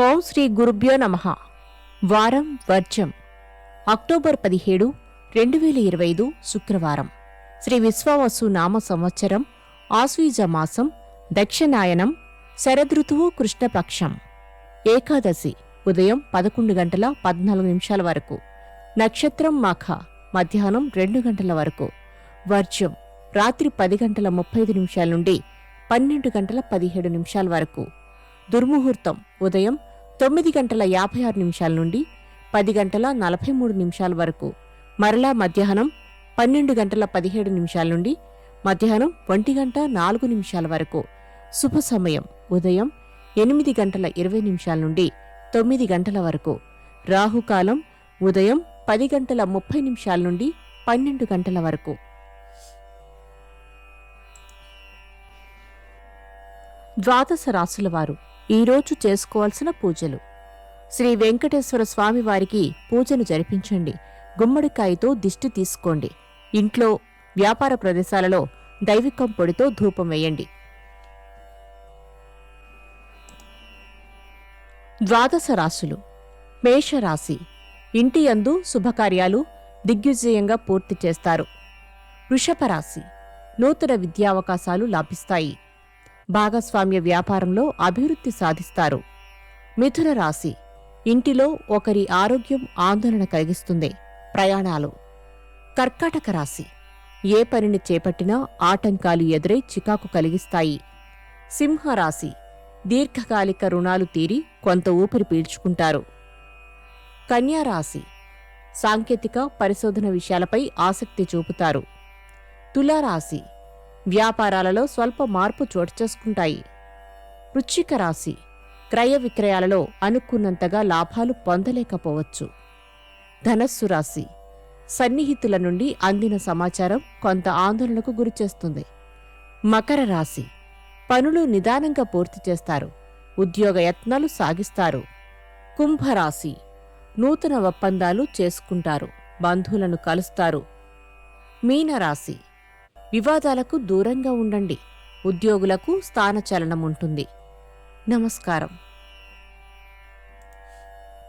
ఓం శ్రీ గురుభ్యో నమ. వారం వర్జం. అక్టోబర్ పదిహేడు రెండు వేల ఇరవై ఐదు శుక్రవారం. శ్రీ విశ్వావసు నామ సంవత్సరం ఆశ్వీజ మాసం దక్షిణాయనం శరదృతువు కృష్ణపక్షం. ఏకాదశి ఉదయం పదకొండు గంటల పద్నాలుగు నిమిషాల వరకు. నక్షత్రం మాఖ మధ్యాహ్నం రెండు గంటల వరకు. వర్జం రాత్రి పది గంటల ముప్పై ఐదు నిమిషాల నుండి పన్నెండు గంటల పదిహేడు నిమిషాల వరకు. దుర్ముహూర్తం ఉదయం తొమ్మిది గంటల యాభై ఆరు నిమిషాల నుండి పది గంటల నలభై మూడు నిమిషాల వరకు మరలా మధ్యాహ్నం పన్నెండు గంటల పదిహేడు నిమిషాల నుండి మధ్యాహ్నం ఒంటి గంట నాలుగు నిమిషాల వరకు. శుభ సమయం ఉదయం ఎనిమిది గంటల ఇరవై నిమిషాల నుండి తొమ్మిది గంటల వరకు. రాహుకాలం ఉదయం పది గంటల ముప్పై నిమిషాల నుండి పన్నెండు గంటల వరకు. ద్వాదశ రాసులవారు వారు ఈరోజు చేసుకోవాల్సిన పూజలు. శ్రీ వెంకటేశ్వర స్వామి వారికి పూజను జరిపించండి. గుమ్మడికాయతో దిష్టి తీసుకోండి. ఇంట్లో వ్యాపార ప్రదేశాలలో దైవికం పొడితో ధూపం వేయండి. ద్వాదశ రాశులు. మేషరాశి. ఇంటి యందు శుభకార్యాలు దిగ్విజయంగా పూర్తి చేస్తారు. వృషభ రాశి. నూతన విద్యావకాశాలు లాభిస్తాయి. భాగస్వామ్య వ్యాపారంలో అభివృద్ధి సాధిస్తారు. మిథున రాశి. ఇంటిలో ఒకరి ఆరోగ్యం ఆందోళన కలిగిస్తుంది. ప్రయాణాలు. కర్కాటక రాశి. ఏ పనిని చేపట్టినా ఆటంకాలు ఎదురై చికాకు కలిగిస్తాయి. సింహరాశి. దీర్ఘకాలిక రుణాలు తీరి కొంత ఊపిరి పీల్చుకుంటారు. కన్యారాశి సాంకేతిక పరిశోధన విషయాలపై ఆసక్తి చూపుతారు. తులారాశి. వ్యాపారాలలో స్వల్ప మార్పు చోటు చేసుకుంటాయి. వృశ్చిక రాశి క్రయ విక్రయాలలో అనుకున్నంతగా లాభాలు పొందలేకపోవచ్చు. ధనస్సు రాశి సన్నిహితుల నుండి అందిన సమాచారం కొంత ఆందోళనకు గురిచేస్తుంది మకర రాశి పనులు నిదానంగా పూర్తి చేస్తారు. ఉద్యోగ యత్నాలు సాగిస్తారు. కుంభరాశి నూతన ఒప్పందాలు చేసుకుంటారు. బంధువులను కలుస్తారు. మీనరాశి వివాదాలకు దూరంగా ఉండండి. ఉద్యోగులకు స్థానచలనం ఉంటుంది. నమస్కారం.